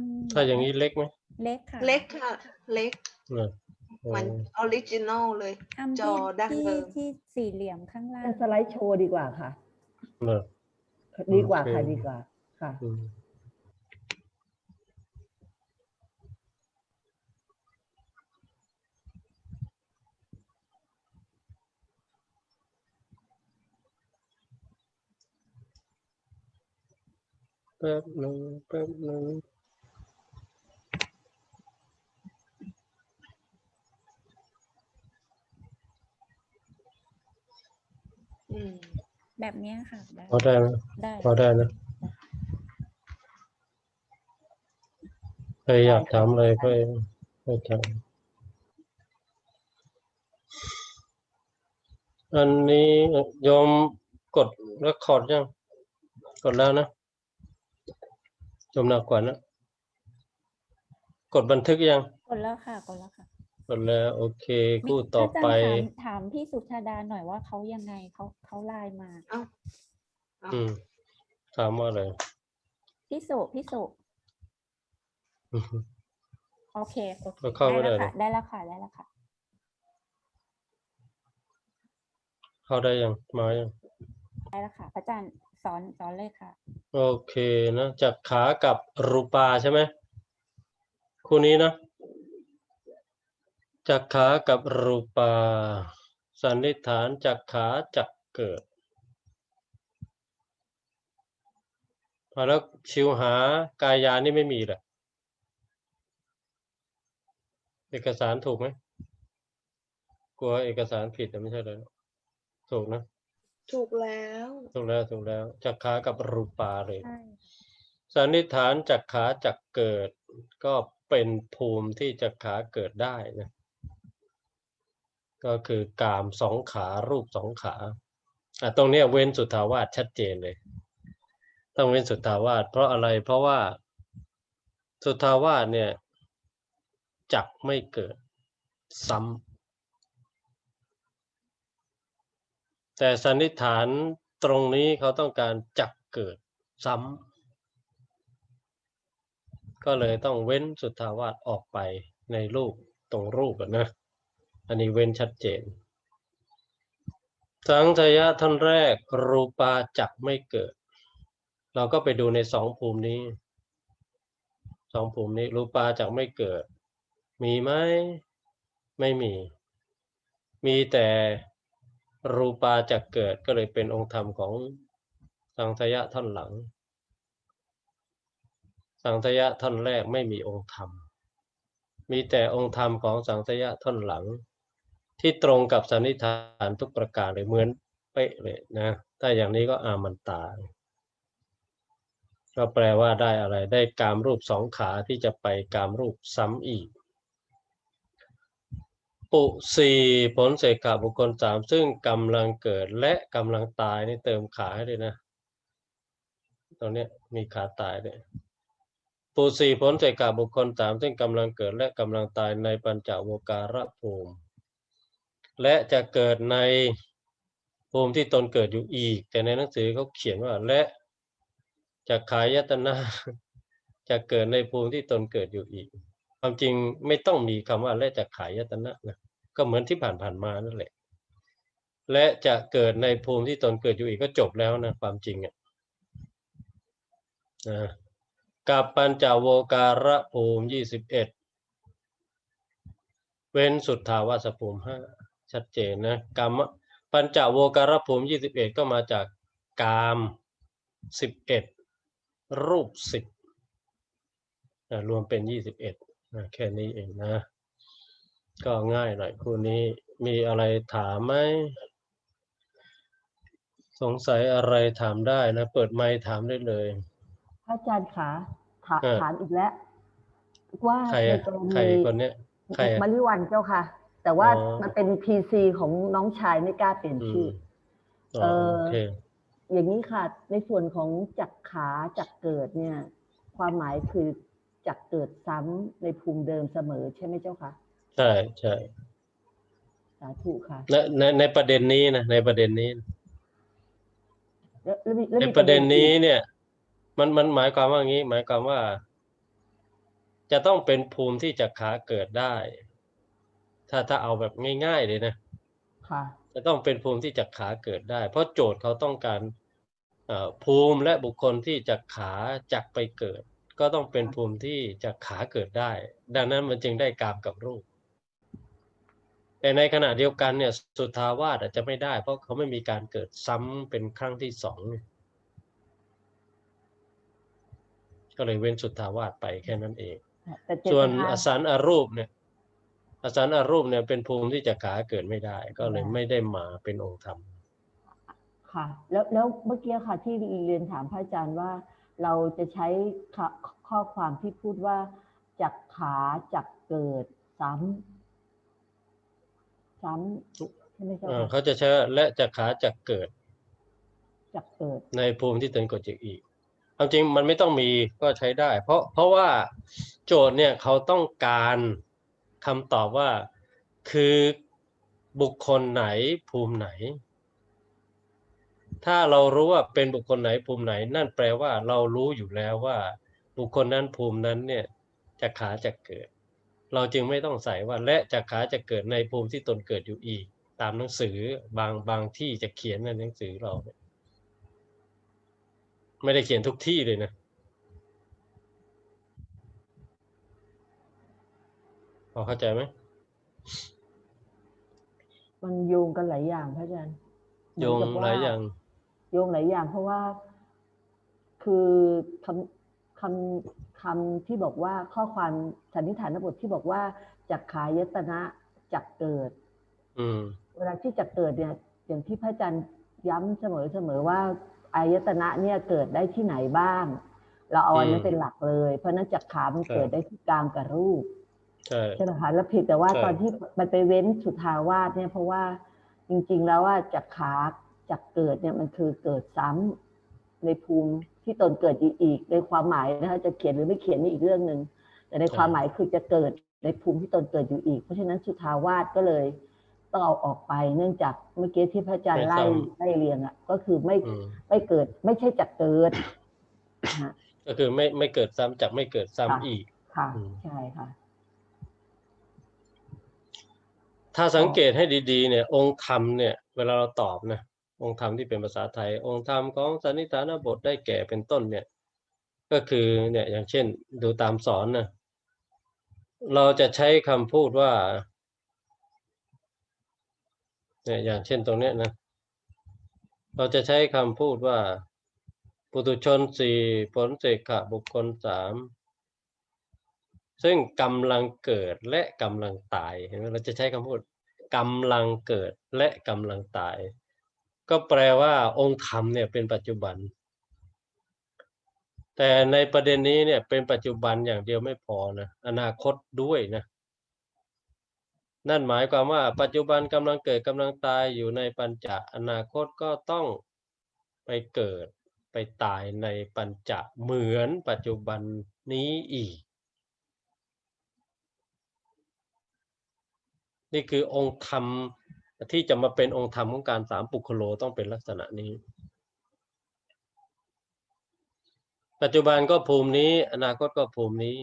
ำถ้าอย่างนี้เล็กไหมเล็กค่ะเล็กค่ะ เล็กเออเหมือนออริจินอลเลย ทำจที่อดั้งที่เดิม ที่สี่เหลี่ยมข้างล่างเป็นสไลด์โชว์ดีกว่าค่ะ เออ ดีกว่าค่ะโอเคดีกว่าค่ะ อืมแป๊บหนึงแป๊บหนึง แบบเนี้ยค่ะได้พอได้ไหมได้พอได้นะใครอยากถามอะไรก็ก็ถามอันนี้โยมกดร e คอร์ดยัง กดแล้วนะโยมหนักกว่านะ กดบันทึกยัง กดแล้วค่ะ กดแล้วค่ะก ดแล้วโอเคมีคู่ต่อไปอาจารย์ถามถามพี่สุชาดาหน่อยว่าเขายังไงเขาเขาไลน์มา เอ้าอืมถามว่าอะไร พี่สุพี่สุโอเคโอเคก็เข้าไม่ได้แล้วหรค่ะอได้แล้วค่ะได้แล้วค่ะ เข้าได้ยังมายัง ได้แล้วค่ะพระอาจารย์สอนสอนเลยค่ะ โอเคนะจักขากับรูปาใช่ไหมคู่นี้นะ จักขากับรูปา สันนิษฐานจักขาจักเกิดพอแล้วชิวหากายานี่ไม่มีแหละเอกสารถูกไหมกลัวเอกสารผิดแต่ไม่ใช่เลยถูกนะ ถูกแล้ว ถูกแล้วถูกแล้วจักขากับรูปาเลยใช่สันนิษฐานจักขาจักเกิด ก็เป็นภูมิที่จักขาเกิดได้นะ ก็คือกามสองขารูปสองขาอะตรงนี้เว้นสุทธาวาสชัดเจนเลย ต้องเว้นสุทธาวาสเพราะอะไรเพราะว่าสุทธาวาสเนี่ยจักไม่เกิดซ้ำแต่สันนิษฐานตรงนี้เขาต้องการจักเกิดซ้ำก็เลยต้องเว้นสุทธาวาสออกไปในรูปตรงรูปนะ อันนี้เว้นชัดเจน สังทยะท่านแรก รูปาจักไม่เกิด เราก็ไปดูในสองภูมินี้สองภูมินี้ รูปาจักไม่เกิด มีไหมไม่มี มีแต่รูปาจักเกิดก็เลยเป็นองค์ธรรมของสังทยะท่านหลัง สังทยะท่านแรกไม่มีองค์ธรรม มีแต่องค์ธรรมของสังทยะท่อนหลัง ที่ตรงกับสันนิษฐานทุกประการเลยเหมือนเป๊ะเลยนะถ้าอย่างนี้ก็อามันตาก็แปลว่าได้อะไรได้กามรูปสองขาที่จะไปกามรูปซ้ำอีก ปุสีผลเสกขาบุคคลสามซึ่งกำลังเกิดและกำลังตายนี่เติมขาให้ด้วยนะตรงนี้มีขาตายด้วยปูสี่ผลเสกกาบุคคลสามซึ่งกำลังเกิดและกำลังตายในปัญจโวการะภูมิ และจะเกิดในภูมิที่ตนเกิดอยู่อีก แต่ในหนังสือเขาเขียนว่า และจะขายยตนะจะเกิดในภูมิที่ตนเกิดอยู่อีก ความจริงไม่ต้องมีคำว่า และจะขายยตนะนะก็เหมือนที่ผ่านๆมานั่นแหละ และจะเกิดในภูมิที่ตนเกิดอยู่อีกก็จบแล้วนะความจริงอะนะกับปัญจโวการะภูมิยี่สิบเอ็ดเว้นสุทธาวาสภูมิห้า ชัดเจนนะกรรมปัญจโวการะภูมิยี่สิบเอ็ดก็มาจากกามสิบเอ็ดรูปสิบรวมเป็นยี่สิบเอ็ดแค่นี้เองนะ ก็ง่ายหน่อยคู่นี้มีอะไรถามไหมสงสัยอะไรถามได้นะ เปิดไมค์ถามได้เลยพระอาจารย์ขาถาเออถามอีกแล้วว่าใครในอะกรใครณีคนเนี้ยใครอะมาริวันเจ้าค่ะ แต่ว่าอ๋อมันเป็นพีซีของน้องชายไม่กล้าเปลี่ยนอืชื่มออ๋อเอ่อโอเคอย่างนี้ค่ะ ในส่วนของจักขาจักเกิดเนี่ย ความหมายคือจักเกิดซ้ำในภูมิเดิมเสมอใช่ไหมเจ้าคะใช่ใช่สาธุค่ะในในในประเด็นนี้นะในประเด็นนี้นะแล้วแล้วมีแล้วในมีประเด็นนี้อีกเนี่ย มันมันหมายความว่างี้ หมายความว่า จะต้องเป็นภูมิที่จะขาเกิดได้ ถ้าถ้าเอาแบบง่าย ๆ เลยนะค่ะจะต้องเป็นภูมิที่จะขาเกิดได้ เพราะโจทย์เขาต้องการเอ่อภูมิและบุคคลที่จะขาจักไปเกิด ก็ต้องเป็นภูมิที่จะขาเกิดได้ ดังนั้นมันจึงได้กามกับรูป แต่ในขณะเดียวกันเนี่ยสุทาวาสอาจจะไม่ได้ เพราะเขาไม่มีการเกิดซ้ำเป็นครั้งที่สองเนี่ยก็เลยเว้นสุทาวาสไปแค่นั้นเองแต่เจส่วนตนาอสันอรูปเนี่ย อสันอรูปเนี่ยเป็นภูมิที่จะขาเกิดไม่ได้ ก็เลยไม่ได้มาเป็นองค์ธรรมค่ะ แล้วแล้วเมื่อกี้ค่ะที่เรียนถามพระอาจารย์ว่า เราจะใช้ข้อข้อความที่พูดว่าจากขาจากเกิดซ้ำซ้ำใช่ไหมเจ้าเอ่อค่ะเขาจะใช้ว่าและจะขาจะเกิดจากเกิด ในภูมิที่ตนกดจิกอีกความจริงมันไม่ต้องมีก็ใช้ได้ เพราะเพราะว่าโจทย์เนี่ยเขาต้องการ คำตอบว่า คือบุคคลไหนภูมิไหน ถ้าเรารู้ว่าเป็นบุคคลไหนภูมิไหน นั่นแปลว่าเรารู้อยู่แล้วว่า บุคคลนั้นภูมินั้นเนี่ยจะขาจะเกิด เราจึงไม่ต้องใส่ว่าและจะขาจะเกิดในภูมิที่ตนเกิดอยู่อีก ตามหนังสือบางบางที่จะเขียนในหนังสือเรา ไม่ได้เขียนทุกที่เลยนะ พอเข้าใจไหมมันโยงกันหลายอย่างพระอาจารย์โยงเหมืนกับหลายว่อย่าง โยงหลายอย่าง เพราะว่าคือคำคำคำที่บอกว่าข้อความสันนิษฐานบทที่บอกว่าจักขายตนะจักเกิดอืมเวลาที่จักเกิดเนี่ย อย่างที่พระอาจารย์ย้ำเสมอเสมอว่าอายตนะเนี่ยเกิดได้ที่ไหนบ้าง เราเอาอันนั้อืนมเป็นหลักเลย เพราะฉะนั้นจักขามันใช่เกิดได้ที่กลางกับรูป ใช่ใช่ไหมคะแล้วผิดแต่ว่าใช่ตอนที่มันไปเว้นสุทาวาสเนี่ยเพราะว่าจริง ๆ แล้วว่าจากขาจากเกิดเนี่ยมันคือเกิดซ้ำในภูมิที่ตนเกิดอยู่อีกในความหมายนะคะจะเขียนหรือไม่เขียนนี่อีกเรื่องหนึ่งแต่ในความหมายคือจะเกิดในภูมิที่ตนเกิดอยู่อีก เพราะฉะนั้นสุทาวาสก็เลยต้องเอาออกไปเนื่องจากเมื่อกี้ที่พระอาจารย์ไล่ไล่เรียงอะ ก็คือไม่อืมไม่เกิด ไม่ใช่จากเกิดฮะก็คือไม่ไม่เกิดซ้ำจากไม่เกิดซ้ำค่ะอีกค่ะอืมใช่ค่ะ ถ้าสังเกตให้ดีๆเนี่ยองค์ธรรมเนี่ยเวลาเราตอบนะองค์ธรรมที่เป็นภาษาไทย องค์ธรรมของสันนิฐานบทได้แก่เป็นต้นเนี่ยก็คือเนี่ยอย่างเช่นดูตามสอนนะเราจะใช้คำพูดว่าเนี่ยอย่างเช่นตรงเนี้ยนะเราจะใช้คำพูดว่า ปุตุชนสี่ผลเสกขะบุคคลสาม ซึ่งกำลังเกิดและกำลังตายเห็นไหมเราจะใช้คำพูดกำลังเกิดและกำลังตาย ก็แปลว่าองค์ธรรมเนี่ยเป็นปัจจุบัน แต่ในประเด็นนี้เนี่ยเป็นปัจจุบันอย่างเดียวไม่พอนะอนาคตด้วยนะนั่นหมายความว่าปัจจุบันกำลังเกิดกำลังตายอยู่ในปัญจะอนาคตก็ต้องไปเกิดไปตายในปัญจเหมือนปัจจุบันนี้อีก นี่คือองค์ธรรมที่จะมาเป็นองค์ธรรมของการสามปุคโลต้องเป็นลักษณะนี้ ปัจจุบันก็ภูมินี้ อนาคตก็ภูมินี้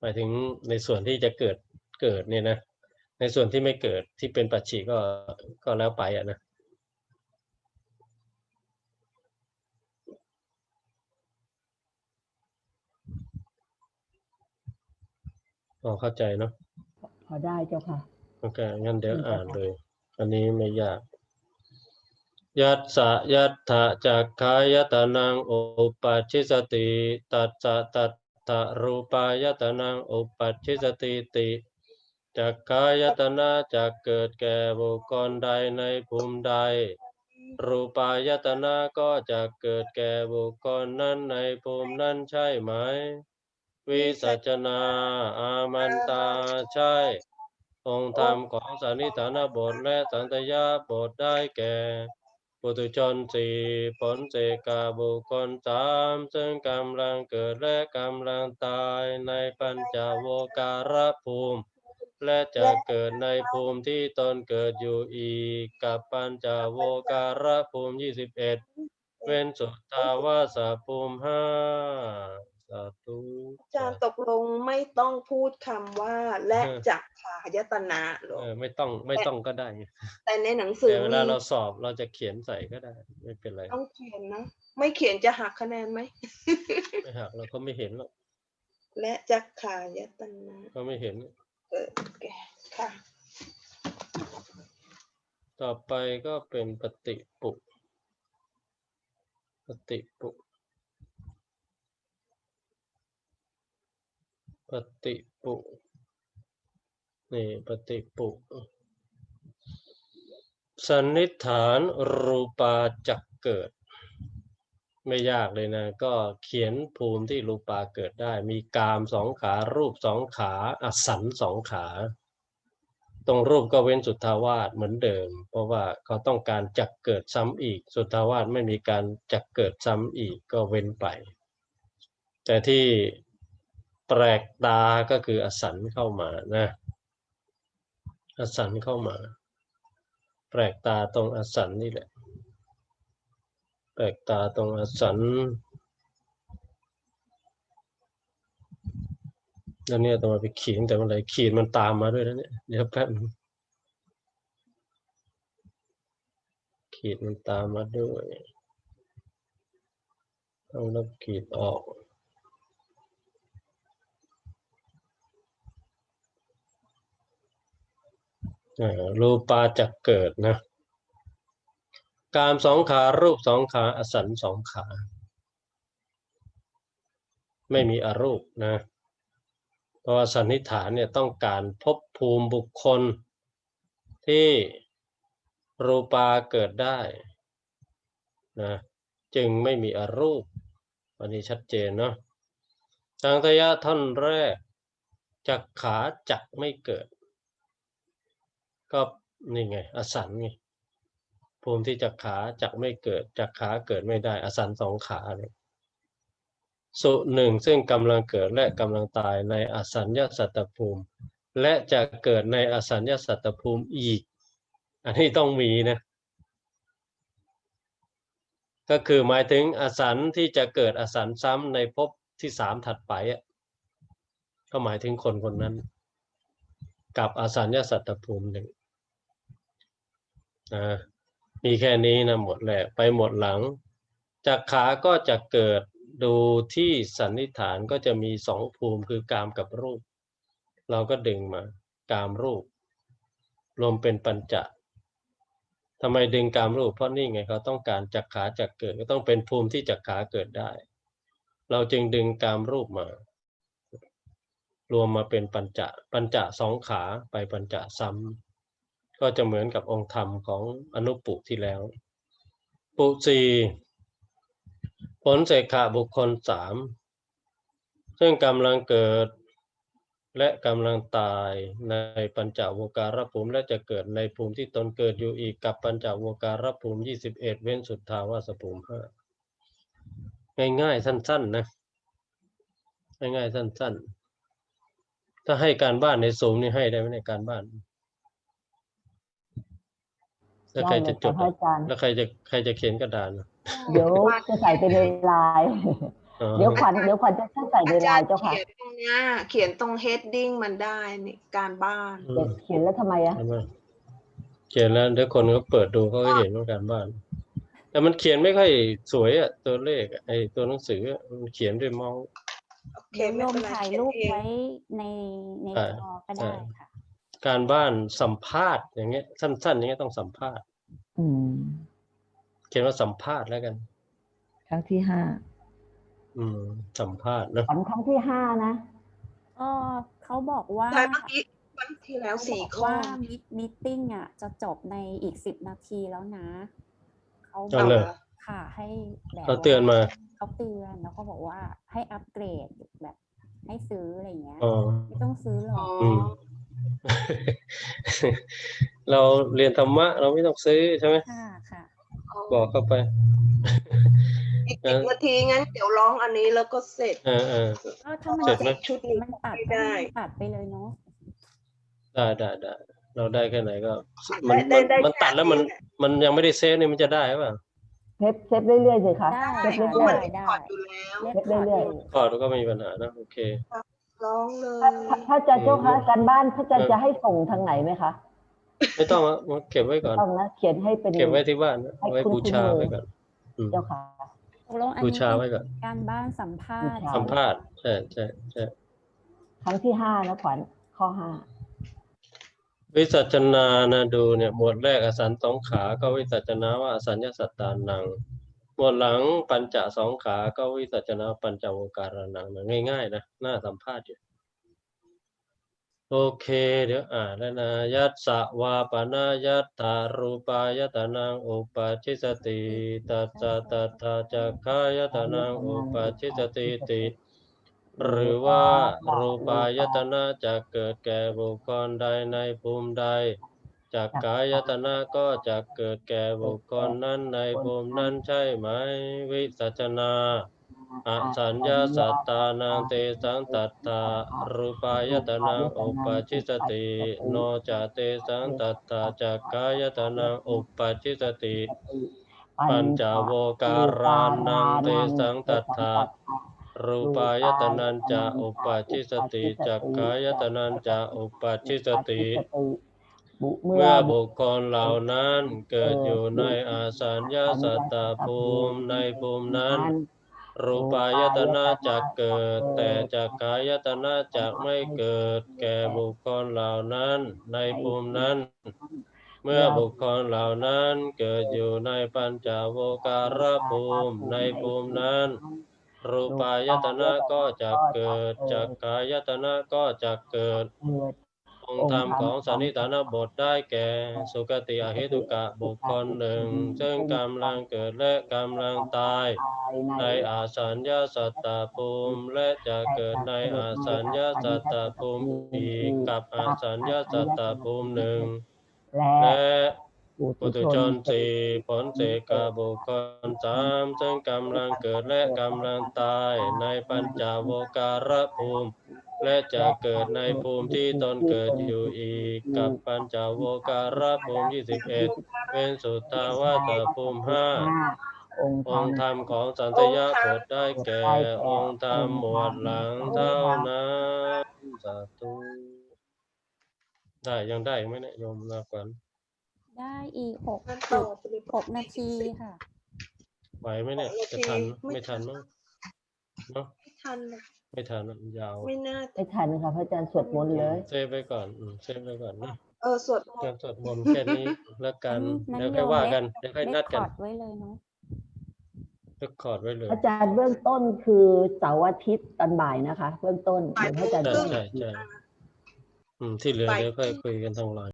หมายถึงในส่วนที่จะเกิดเกิดเนี่ยนะในส่วนที่ไม่เกิดที่เป็นปัจฉิก็ก็แล้วไปอะนะพอเข้าใจเนาะ พอได้เจ้าค่ะ โอเค งั้นเดี๋ยวอืมอ่านเลย อันนี้ไม่ยาก ยัตสะยัตถะจักขายตนังอุปัชชิสติตัสสะตัตถะรูปายตนังอุปัชชิสติติจักขายตนะจะเกิดแก่บุคคลใดในภูมิใด รูปายตนะก็จะเกิดแก่บุคคลนั้นในภูมินั้นใช่ไหม วิสัชนา อามันตาใช่องค์ธรรมของสันนิฐานบทและสันตยาบทได้แก่ปุถุชนสี่ผลเสกาบุคคลสามซึ่งกำลังเกิดและกำลังตายในปัญจโวการภูมิ และจะเกิดในภูมิที่ตนเกิดอยู่อีกกับปัญจโวการภูมิยี่สิบเอ็ดเว้นสุทาวาสภูมิห้า สาธุารย์ตกลงไม่ต้องพูดคำว่า และเออจักขายตนะหรอกเออไม่ต้องไม่ต้องก็ได้ แต่ในหนังสือแต่เวลามีเราสอบเราจะเขียนใส่ก็ได้ ไม่เป็นไร ต้องเขียนนะ ไม่เขียนจะหักคะแนนไหมไม่หักเราก็ไม่เห็นหรอกและจักขายตนะก็ไม่เห็นเออโอเคค่ะ ต่อไปก็เป็นปฏิปุปฏิปุ ปฏิปุนี่ปฏิปุสันนิษฐานรูปาจักเกิด ไม่ยากเลยนะ ก็เขียนภูมิที่รูปาเกิดได้ มีกามสองขารูปสองขาอสันสองขา ตรงรูปก็เว้นสุทธาวาสเหมือนเดิม เพราะว่าเขาต้องการจักเกิดซ้ำอีก สุทธาวาสไม่มีการจักเกิดซ้ำอีกก็เว้นไป แต่ที่ แปลกตาก็คืออสันเข้ามานะอสันเข้ามา แปลกตาตรงอสันนี่แหละ แปลกตาตรงอสันแล้วเนี่ยต้องมาไปขีดแต่เมื่อไหร่ขีดมันตามมาด้วยนะเนี่ยเดี๋ยวแป๊บนึงขีดมันตามมาด้วยต้องลบขีดออก อ่า รูปาจักเกิดนะกามสองขารูปสองขาอสันสองขา ไม่มีอรูปนะเพราะสันนิฐานเนี่ยต้องการพบภูมิบุคคล ที่รูปาเกิดได้นะจึงไม่มีอรูปอันนี้ชัดเจนเนาะทางทยะท่อนแรกจักขาจักไม่เกิด ก็นี่ไง อสันไงภูมิที่จักขาจักไม่เกิดจักขาเกิดไม่ได้ อสันสองขาเนี่ยสุหนึ่งซึ่งกำลังเกิดและกำลังตายในอสัญญาสัตตภูมิ และจะเกิดในอสัญญาสัตตภูมิอีก อันนี้ต้องมีนะก็คือหมายถึงอสันที่จะเกิดอสันซ้ำในภพที่สามถัดไปอะก็หมายถึงคนคนนั้น กับอสัญญาสัตตภูมิหนึ่ง นะมีแค่นี้นะหมดแหละไปหมดหลังจากขาก็จะเกิดดูที่สันนิษฐานก็จะมีสองภูมิคือกามกับรูป เราก็ดึงมากามรูป รวมเป็นปัญจะทำไมดึงกามรูปเพราะนี่ไงเขาต้องการจักขาจักเกิดก็ต้องเป็นภูมิที่จักขาเกิดได้ เราจึงดึงกามรูปมา รวมมาเป็นปัญจะปัญจะสองขาไปปัญจะซ้ำ ก็จะเหมือนกับองค์ธรรมของอนุปุที่แล้ว ปุสีผลเสกขาบุคคลสามซึ่งกำลังเกิดและกำลังตายในปัญจโวการภูมิและจะเกิดในภูมิที่ตนเกิดอยู่อีกกับปัญจโวการภูมิยี่สิบเอ็ดเว้นสุดทาวาสภูมิห้าง่ายๆสั้นๆนะง่ายๆสั้นๆ ถ้าให้การบ้านในสูงนี่ให้ได้ไหมในการบ้าน แล้วใครได้จะเลยจค่ะดพระอะอาจารย์ แล้วใครจะใครจะเขียนกระดานอะเดี๋ยวจะใส่ไปในไลน์อ๋อเดี๋ยวขวัญเดี๋ยวขวัญจะใส่ในอาไลจารน์ย์เจ้าค่ะเขียนตรงเนี้ยเขียนตรง heading มันได้นี่การบ้านอืเดี๋ยวมเขียนแล้วทำไมอะใช่ไหมเขียนแล้วเดี๋ยวคนก็เปิดดูเขาก็เห็นว่าการบ้าน แต่มันเขียนไม่ค่อยสวยอะตัวเลขอะไอ้ตัวหนังสืออะมันเขียนด้วยเมองโอเคเดี๋ยวโยไม่มเป็นไรถ่ายเขียนรูปเองไว้ในในใช่จอก็ใช่ได้ค่ะ การบ้านสัมภาษณ์อย่างเงี้ย สั้นๆอย่างเงี้ยต้องสัมภาษณ์อืมเขียนว่าสัมภาษณ์แล้วกัน ครั้งที่ห้าอืม สัมภาษณ์นะขวัญครั้งที่ห้านะก็เขาบอกว่าใช่เมื่อกี้วันที่แล้วเขาสี่บอกข้อว่ามิมิติ้งอะ จะจบในอีกสิบนาทีแล้วนะเขาบเอาอกเลยค่ะให้แบบเขาเตือนมาเขาเตือนแล้วก็บอกว่าให้อัปเกรดแบบให้ซื้ออะไรเงี้ยอ๋อไม่ต้องซื้อหรอ๋ออกอืม เราเรียนธรรมะ เราไม่ต้องซื้อใช่ไหมค่ะค่ะบอกเข้าไปอีกสิบนาทีงั้นเดี๋ยวร้องอันนี้แล้วก็เสร็จเออเออก็ถ้ามันเสร็จไหมชุดนี้มันตัดไม่ได้มันตัดไปเลยเนาะได้ได้ได้เราได้แค่ไหนก็ มันได้มันได้มันตัดแล้วมันแค่นี้แหละมันยังไม่ได้เซฟนี่มันจะได้ป่ะเพฟเซฟเรื่อยๆเลยค่ะได้เซฟค่ะเรื่มัอนยเรคคอร์ดอยู่แล้วเล็บเรื่ขาดอยๆอยู่ข้อก็ไม่มีปัญหานะโอเค ร้องเลยๆพระอาจารย์เจ้าคะการบ้านพระอาจารย์จะให้ส่งทางไหนไหมคะ ไม่ต้องอะเก็บไว้ก่อนต้องนะเขียนให้เป็นเก็บไว้ที่บ้านนะให้ไว้คุณบูชาคุณไว้ก่อนอืมเจ้าค่ะตกลงอันบูนี้ชาไว้ก่อนเป็นการบ้านสัมภาษณ์บูชาสัมภาษณ์ใช่ใช่ใช่ครั้งที่ห้านะขวัญข้อห้าวิสัชนานะดูเนี่ยหมวดแรกอสันสองขา ก็วิสัชนาว่าอสัญญาสัตตานัง หมวดหลังปัญจสองขาก็วิสัชนาปัญจโวการนังนะง่ายๆนะน่าสัมภาษณ์อยู่โอเค เดี๋ยวอ่านแล้วนะยัสสวาปนายัตตารูปายตนังอุปาชิสติตัสตัตาจักขายตนังอุปาชิสติติหรือว่ารูปายตนะจะเกิดแก่บุคคลใดในภูมิใด จากกายตนะก็จะเกิดแก่บุคคลนั้นในภูมินั้นใช่ไหม วิสัชนาอสัญญาสัตตานังเตสังตัตตารูปายตนังอุปชิสติโนจเตสังตัตตาจากกายตนังอุปชิสติปัญจโวการานังเตสังตัตถารูปายตนัญจะอุปชิสติจักขายตนัญจะอุปชิสติ เมื่เมื่ออบุคคลเหล่านั้นเกิดอยู่ในอาสัญญาสัตตภูมิในภูมินั้น รูปายตนะจะเกิด แต่จักขายตนะจะไม่เกิด แก่บุคคลเหล่านั้นในภูมินั้น เมื่อบุคคลเหล่านั้นเกิดอยู่ในปัญจโวการภูมิในภูมินั้นรูปายตนะก็จะเกิดจักขายตนะก็จะเกิดเมื่ อองค์ธรรมของสันนิฐานบทได้แก่ สุกติอเหตุกะบุคคลหนึ่ง ซึ่งกำลังเกิดและกำลังตาย ในอาสัญญาสัตตภูมิและจะเกิดในอาสัญญาสัตตภูมิอีกกับอาสัญญาสัตตภูมิหนึ่งและและปุปุถุถุชชนนสี่ผลเสกะบุคคลสามซึ่งกำลังเกิดและกำลังตายในปัญจโวการภูมิ และจะเกิดในภูมิที่ตนเกิดอยู่อีกกับปัญจโวการภูมิยี่สิบเอ็ดเป็นสุตตาวาตภูมิห้าองค์ธรอรงมค์ธรรมของสันตยบทได้แก่องค์ธรรมหมวดหลังเท่านั้นสาธุได้ยังได้อีกไหมเนี่ยโยมนาก่อนได้อีกหกงั้นจุต่อดไปเลยหกนาทีค่ะไหวไหมเนี่ยจะทันไม่ทันมั้งเนาะไม่ทันหรอก ไม่ทันอะยาวไม่น่าไม่ทันค่ะพระอาจารย์สวดมนต์เลยเซฟไปก่อนอืมเซฟไปก่อนนะเออสวดมนการต์สวดมนต์แค่นี้แล้วกันงั้นเดี๋ยวค่อยว่ากันโยมเดี๋ยวค่อยเล็นัดกกันคอร์ดไว้เลยเนาะเรคคอร์ดไว้เลยอาจารย์เบื้องต้นคือเสาร์อาทิตย์ตอนบ่ายนะคะ เบื้องต้นเดี๋ยวพระอาจารย์ใช่จะใช่ใช่อืมที่เหลือเดี๋ยวค่อยคุยกันทางไลน์